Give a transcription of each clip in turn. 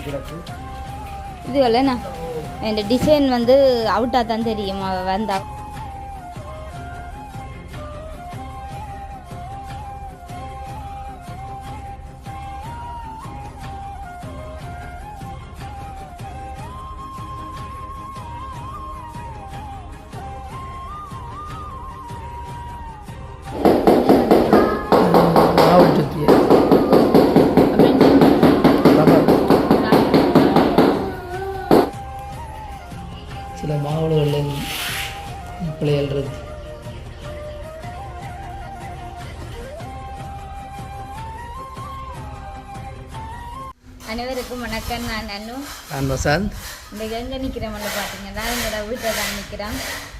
அடிச்சு கிடக்கு இது இல்லைண்ணா இந்த டிசைன் வந்து அவுட்டாக தான் தெரியும். வந்தால் சில பிள்ளைகள் இருக்கு. அனைவருக்கும் வணக்கம். நான் அனு நான் வசந்த். இன்றைக்கு எங்கே நிற்கிறோம்னு பார்த்தீங்கன்னா எங்களோட வீட்டில் தான் நிற்கிறோம்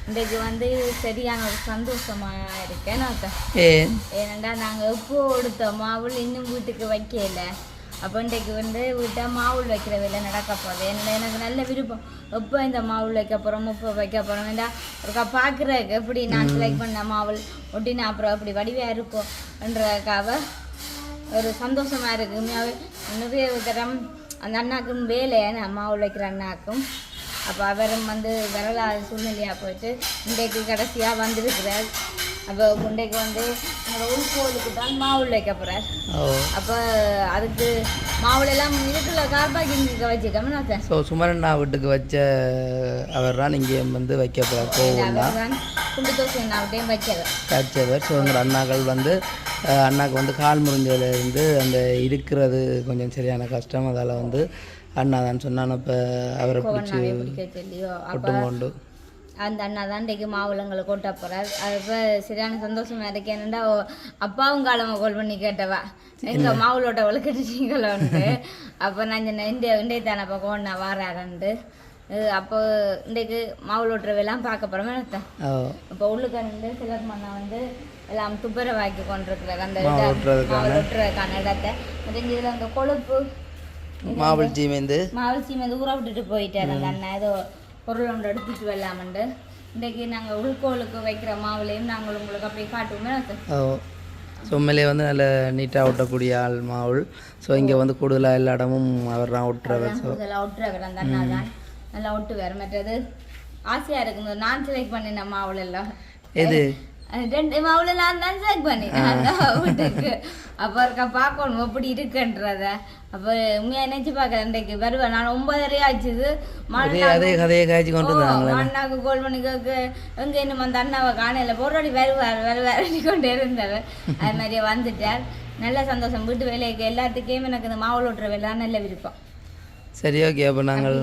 இன்றைக்கு வந்து சரியான ஒரு சந்தோஷமாக இருக்கேன் நான் ஏன்? ஏனண்டா நாங்கள் எப்போ எடுத்த மாவுள் இன்னும் வீட்டுக்கு வைக்கல. அப்போ இன்றைக்கு வந்து வீட்டை மாவுள் வைக்கிற வேலை நடக்க போகுது. எனக்கு நல்ல விருப்பம். எப்போ இந்த மாவுள் வைக்க போகிறோம் எப்போ வைக்க போகிறோம் வேண்டா ஒருக்கா பார்க்குறதுக்கு எப்படி நான் செலக்ட் பண்ண மாவுள் ஒட்டினா அப்புறம் அப்படி வடிவாக இருக்கும்ன்றதுக்காக ஒரு சந்தோஷமாக இருக்குது உண்மையாகவே நிறைய தரம் அந்த அண்ணாக்கும் வேலை. நான் மாவுள் வைக்கிற அண்ணாக்கும். அப்போ அவரும் வந்து வரலாறு சூழ்நிலையாக போயிட்டு இன்றைக்கு கடைசியாக வந்திருக்கிறார். அப்போ இன்றைக்கு வந்து எங்களோட உள்கோலுக்கு தான் மாவுள் வைக்க போகிறார் அப்போ அதுக்கு மாவுள் எல்லாம் இருக்குல்ல கார்பாக்கிங்க வச்சுக்கோமே நான் ஸோ சுமரண்ணா வீட்டுக்கு வச்ச அவர் தான் இங்கே வந்து வைக்க போகிறார் கோவில் தான் குண்டு தோசை அப்படியே வைக்கிறேன் காய்ச்சவர் ஸோ எங்கள் அண்ணாக்கள் வந்து அஹ், அண்ணாக்கு வந்து கால் முறிஞ்சதுலேருந்து அந்த இருக்கிறது கொஞ்சம் சரியான கஷ்டம். அதால் வந்து அண்ணா தான் சொன்னான். இப்போ அவரை பிடிச்சி அப்போ ஒட்டும் கொண்டு அந்த அண்ணா தான் இன்றைக்கு மாவுளங்களை கொட்ட போகிறார் அது இப்போ சரியான சந்தோஷமா இருக்கு. என்னடா அப்பாவும் காலமாக கால் பண்ணி கேட்டவா? எங்க மாவுளோட்ட வலுக்கட்டுட்டீங்களோன்ட்டு அப்போ நான் சொன்னேன் இந்த இண்டே தானே அப்போ கொண்டா வாராரன்ட்டு. அப்போ இன்றைக்கு மாவுளோட்டுறவெல்லாம் பார்க்க போகிறோமே இப்போ உள்ளுக்க நின்று சிலர் மண்ணை வந்து எல்லாம் துப்புரவாக்கி கொண்டிருக்கிறாங்க அந்த மாவு இதை ஒட்டுறதுக்கான. மாவு ஒட்டுறதுக்கான இடத்தை. இதில் அந்த கொழுப்பு மாவள் ஜீமேந்து மாவசி வந்து ஊற விட்டுட்டு போயிட்டார் அந்த அண்ணன். ஏதோ பொருள் ஒன்று எடுத்துட்டு வரலாமண்டு. இன்றைக்கு நாங்கள் உள்கோலுக்கு வைக்கிற மாவுலையும் நாங்கள் உங்களுக்கு அப்படியே காட்டுவோமே ஸோ உண்மையிலே வந்து நல்ல நீட்டாக ஒட்டக்கூடிய ஆள் மாவுள் ஸோ இங்கே வந்து கூடுதலாக எல்லா இடமும் அவர் தான் ஒட்டுறவர். ஸோ ஒட்டுறவர் அந்த அண்ணா தான். நல்லா ஒட்டுவார் மற்றது ஆசையாக இருக்குது. நான் செலக்ட் பண்ணின மாவுல எல்லாம். எது? ரெண்டு மாவுல நான் தான் செலக்ட் பண்ணினேன். வீட்டுக்கு. அப்போ இருக்க பார்க்கணும் எப்படி இருக்குன்றத. அப்போ உண்மையாக நினச்சி பார்க்குறேன் இன்றைக்கு வருவேன் நான் ஒன்பதரை ஆச்சுது. அதே அதே கதையை காய்ச்சி கொண்டு இருந்தாங்களே அண்ணாக்கு கோல் பண்ணி கேக்கு எங்க இன்னும் அந்த அண்ணாவை காணையில போராடி வருவார் வருவார் கொண்டு இருந்தவர் அது மாதிரியே வந்துட்டார். நல்ல சந்தோஷம். வீட்டு வேலைக்கு எல்லாத்துக்கும் எனக்கு இந்த மாவுள் ஓட்டுற வேலை நல்ல விருப்பம். சரி ஓகே அப்போ நாங்கள்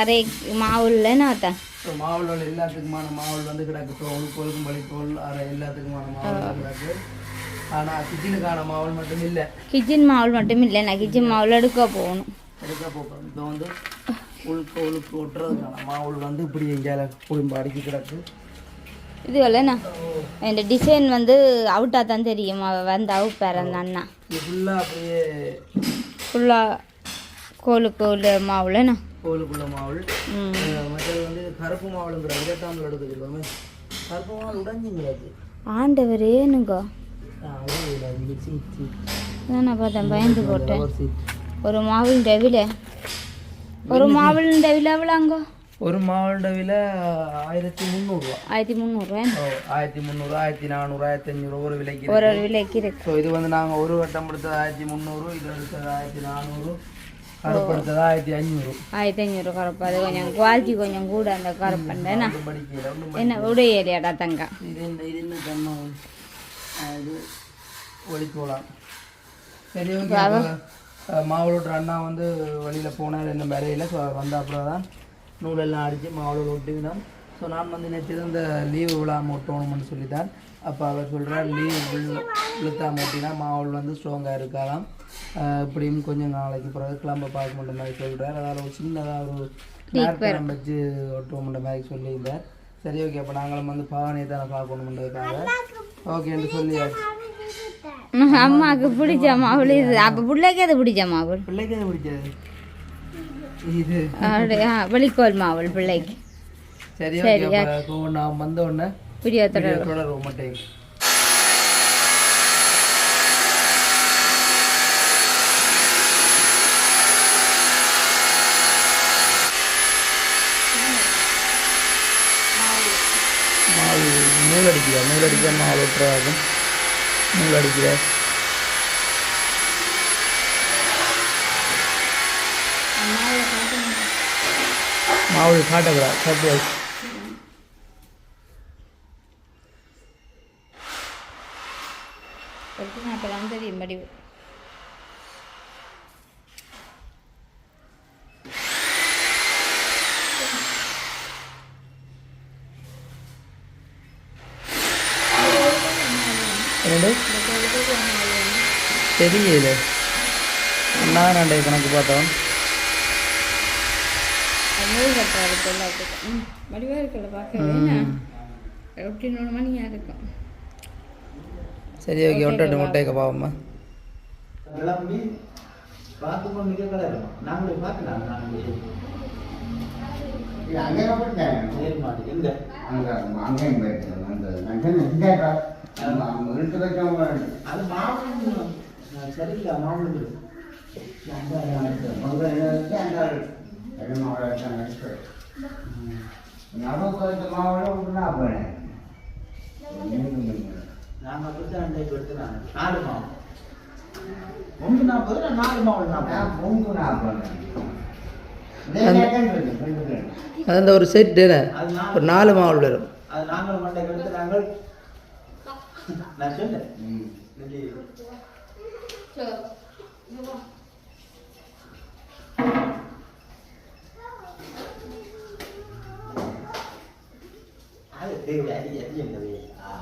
அரை மாவுள்ள நாத்தான் மாவுள் எல்லாத்துக்குமான மாவுள் வந்து கிடக்கு. இப்போ உள்கோலுக்கும் வலிக்கோல் அரை எல்லாத்துக்குமான மாவுள் கிடக்கு. ஆனால் கிச்சனுக்கான மாவுள் மட்டும் இல்லை. கிச்சன் மாவுள் மட்டும் இல்லை நான் கிச்சன் மாவுள் எடுக்க போகணும். எடுக்க போகிறோம் இப்போ வந்து உள்கோலுக்கு ஒட்டுறதுக்கான மாவுள் வந்து இப்படி எங்கேயால குடும்ப அடுக்கி கிடக்கு. இது இல்லைண்ணா இந்த டிசைன் வந்து அவுட்டாக தான் தெரியும். அவ வந்து அவுப்பார் அந்த அண்ணா. ஃபுல்லாக அப்படியே ஃபுல்லாக கோலுக்கு உள்ள மாவுலண்ணா கோலுக்குள்ள மாவுள் மற்றது வந்து கருப்பு மாவுளுங்கிற விரட்டாமல் எடுத்துக்கிறோமே கருப்பு மாவுள் உடஞ்சிங்கிறாச்சு ஆண்டவரேனுங்கோ அது மிக்சி மிக்சி அதான் நான் பார்த்தேன் பயந்து போட்டேன் ஒரு சீட். ஒரு மாவில் டெவில ஒரு மாவில் டெவில எவ்வளோங்கோ ஒரு மாவுளோட விலை ஆயிரத்தி முந்நூறுரூவா ஆயிரத்தி முந்நூறுரூவா ஓ ஆயிரத்தி முந்நூறு ஆயிரத்தி நானூறு ஆயிரத்தி அஞ்சூறு ஒரு விலைக்கு ஒரு ஒரு விலைக்கு இருக்கு ஸோ இது வந்து நாங்கள் ஒரு வட்டம் எடுத்தது ஆயிரத்தி முந்நூறு இது எடுத்தது ஆயிரத்தி நானூறு கருப்பு எடுத்தது ஆயிரத்தி அஞ்சூறு ஆயிரத்தி அஞ்சூறு கருப்பு அது கொஞ்சம் குவாலிட்டி கொஞ்சம் கூட அந்த கருப்பண்டேண்ணா ஒன்றும் படிக்கல ஒன்றும் என்ன உடைய ஏரியாடா தங்க இது என்ன இது என்ன கண்ணம் இது ஒளிக்கோலாம் சரி ஓகே மாவளோட அண்ணா வந்து வழியில் போனார் என்ன வேலையில் ஸோ வந்த அப்புறம் தான் நூலெல்லாம் அடித்து மாவளோட ஒட்டிவினோம் ஸோ நான் வந்து நேற்று இந்த லீவு விழாம ஒட்டணும்னு சொல்லித்தான் அப்போ அவர் சொல்கிறார் லீவ் இழுத்தாம ஒட்டினா மாவள் வந்து ஸ்ட்ராங்காக இருக்கலாம் இப்படியும் கொஞ்சம் நாளைக்கு பிறகு கிளம்ப பார்க்க முடிய மாதிரி சொல்கிறார் அதால் ஒரு சின்னதாக ஒரு நேரத்தரம் வச்சு ஒட்டுவோம்ன்ற மாதிரி சொல்லியிருந்தார் சரி ஓகே அப்போ நாங்களும் வந்து பாவனையை தானே பார்க்கணுன்றதுக்காக ஓகேன்னு சொல்லியாச்சு அம்மாவுக்கு பிடிச்ச மாவுள் இது. அப்போ பிள்ளைக்கு அது பிடிச்ச மாவுள் பிள்ளைக்கு எது பிடிக்காது இது. அப்படியா வெளிக்கோல் மாவுள் பிள்ளைக்கு. சரி ஓகே அப்போ நான் வந்த உடனே வீடியோ தொடரும் மட்டும் அடிக்கிற நூல் அடிக்கிற மாவு ஒட்டுறதாகும் நூல் அடிக்கிற மாவுல காட்டணும் மாவு காட்டக்கூடாது சர்ப்ரைஸ் எடுத்து நான் அப்போ தெரியும் படிவு என்னது? தெரியல. அண்ணா ரெண்டை கணக்கு பார்த்தோம் வடிவாக இருக்குல்ல பார்க்கவே எப்படி நூறு மணியாக இருக்கும் சரி ஓகே ஒட்டட்டு முட்டைக்க பாவம்மா அங்கே அங்கே அந்த அது மாவு சரியில்லை மாவு நமக்கு வச்ச போனேன் நாங்கள் அப்படித்தான் அன்றைக்கு எடுத்துனாங்க நாலு ஒன்று நாற்பது நாலு மாவு நாற்பது நான் அது அந்த ஒரு செட்டு என்ன? அது ஒரு நாலு மாவு வரும். அது நாங்கள் மண்டை எடுத்து நாங்கள் நான் சொன்னேன் இன்னைக்கு அது தேவை அது எது என்னது ஆ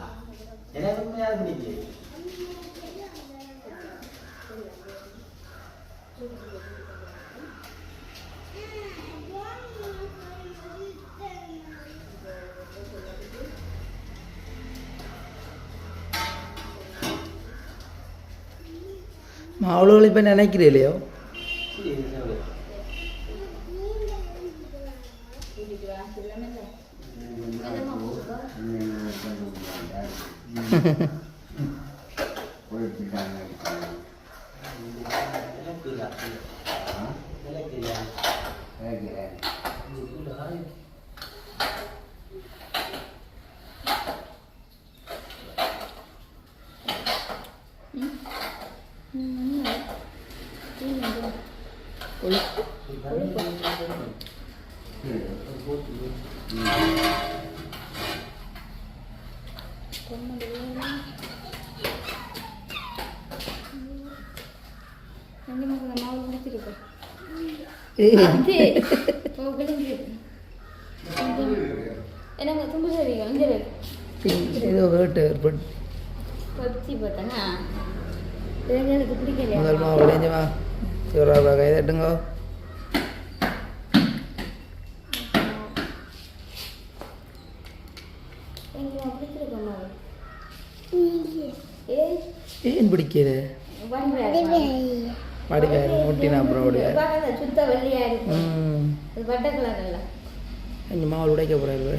எனக்கு உண்மையாக பிடிக்கல மாவுளோவில் இப்போ எனக்கு தும்பு சரி வந்து ஏதோ வேட்டு ஏற்பட்டு பப்சி பார்த்தனா எனக்கு பிடிக்கலையா முதல் மாவு விளைஞ்சமா சிவராபா கை தட்டுங்க எனக்கு பிடிச்சிருக்க மாவு ஏய் பிடிக்கல வடிவாயிரு முட்டினா அப்புறம் சுத்த வெள்ளையா இருக்கு. ம். இது வட்ட கலர்ல கொஞ்சம் மாவு உடைக்க போகிறாரு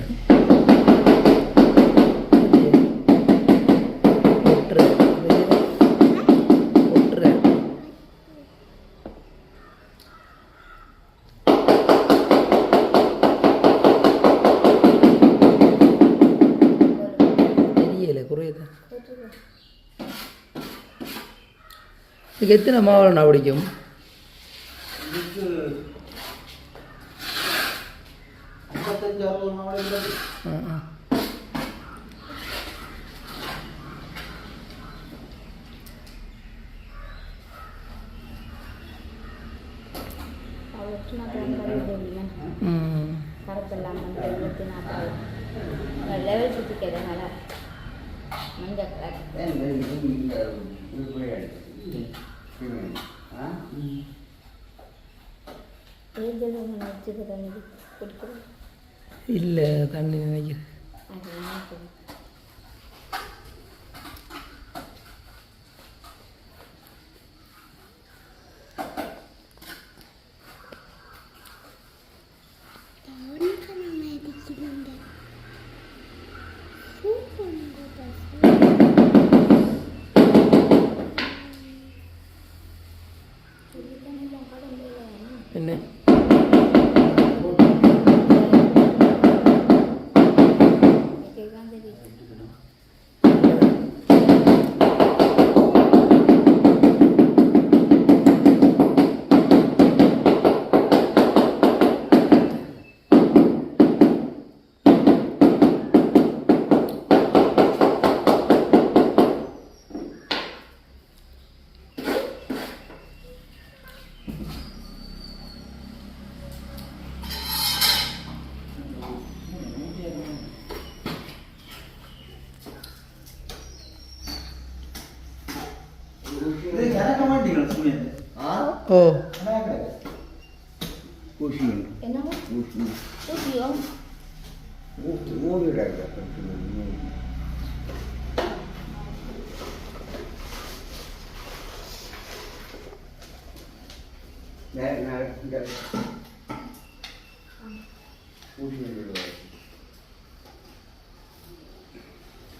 கருப்பெல்லாம் வந்து இருபத்தி நாற்பது. லெவல் சுற்றிக்கிறது நல்லா மஞ்சள் கலர். இல்லை தண்ணி நினைக்கிறேன். ஓ. ஊசி உண்டு. என்னவோ ஊசி ஊசியோ ஊசி மூடிடாது மூடி நேர- நேர- இந்த ஊசி உண்டு.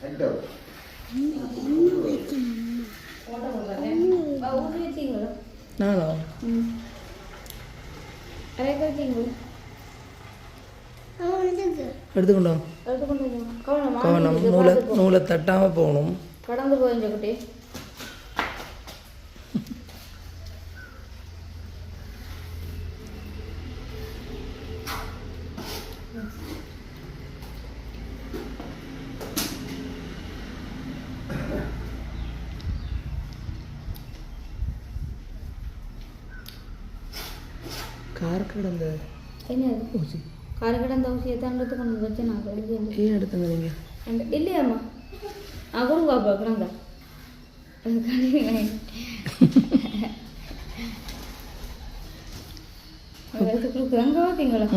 எட்டோ. ஊசி வச்சிங்களோ நானா ம் போங்க. கவனம் நூலை. நூலை தட்டாமல் போகணும். கடந்து போயிஞ்ச குட்டி கார் கிடந்த என்ன ஊசி காரு கிடந்த ஊசியை எடுத்து கொண்டு வச்சு நான் ஏன் எடுத்துங்க நீங்கள் இல்லையாம்மா அப்போ கிடந்த கொடுக்குறாங்க பார்த்தீங்களா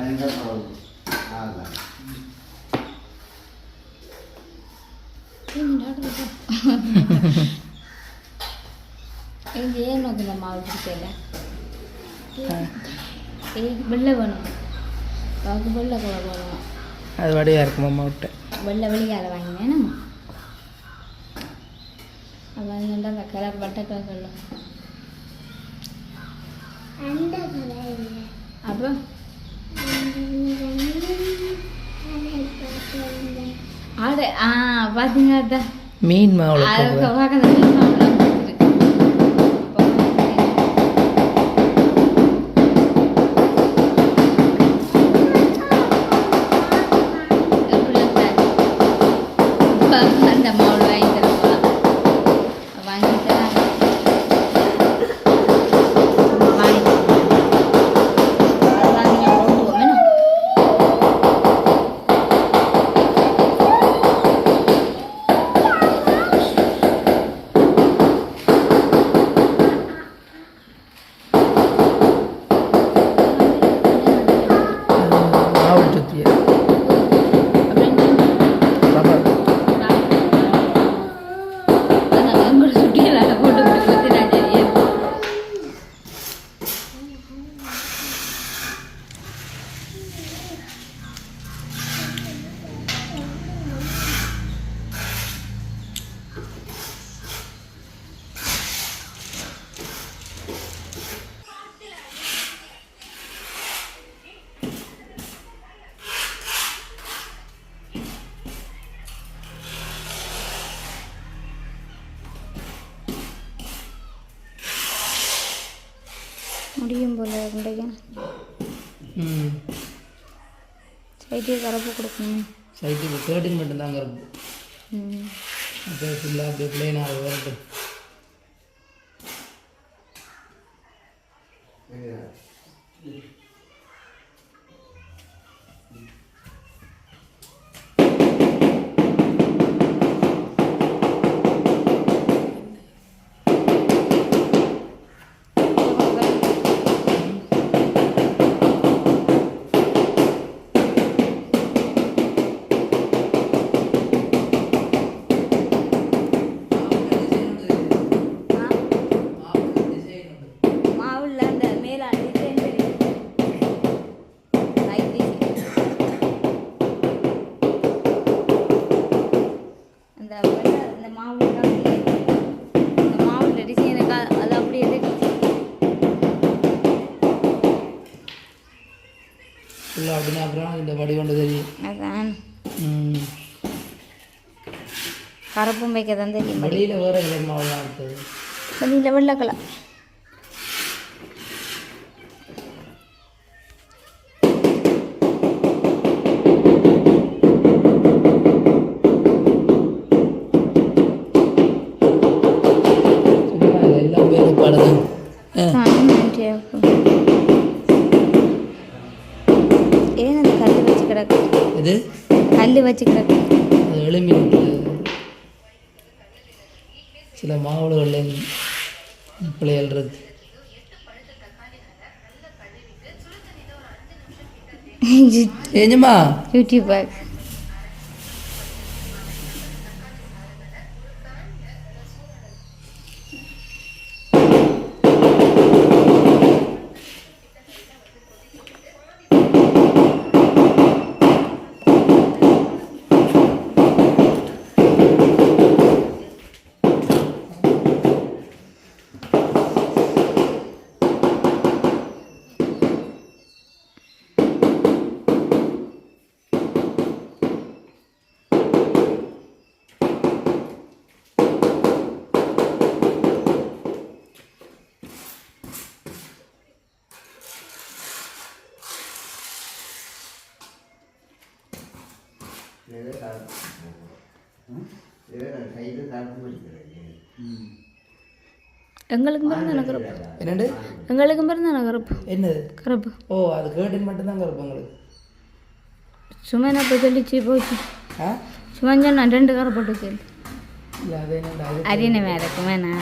ఇంకా ಇದು ಏನು ಅದನ್ನ ಮಾಡ್ಬಿಡ್ತಿಲ್ಲ ಈಗ வெள்ளை வேணும் அவருக்கு வெள்ளை கலர் வேணும் அது வடியாக இருக்கும் அம்மா விட்டு. வெள்ளை வெளியால் வாங்கினேன் அவன் வாங்கிட்டு அந்த கலர் பட்டை கலர் மீன் மாவுல முடியும் போல ம். சைட்டு கலப்பு கொடுக்கணும். சைட்டுக்கு தேர்ட்டின் மட்டும்தாங்க இருக்கும் ம். அப்படியே ஃபுல்லாக அப்படியே பிளெயினாக வரட்டும் மாவுல அந்த மேல டிசைன் தெரியும் ஃபுல்லாக அப்படின்னா வடிவண்டு தெரியும் அதான் கருப்பும் வைக்க தான் தெரியும் வெளியில் வேறு கலர் மாவுலாம் இருக்குது வெளியில் வெள்ளை கலர் சும்மா இது கிடக்கு இது? கல் வச்சு கிடக்கு அது எளிமையில் சில மாவுகளில் பிள்ளைகள் இருக்கு ஏஞ்சம்மா யூடியூப் பேக் கையில் சாப்பிட்டு படிக்கிறேன் எங்களுக்கும் பிறந்த எனக்கு கருப்பு என்னண்டு எங்களுக்கும் பிறந்த எனக்கு கருப்பு என்னது கருப்பு ஓ அது கேட்டின் மட்டும்தான் கருப்பு உங்களுக்கு சும்மா என்ன இப்போ சொல்லிச்சு போச்சு ஆ சும்மா சொன்னா ரெண்டு கரை போட்டு சொல்லு இல்லை அது அரியணை வேற இருக்கும் வேணா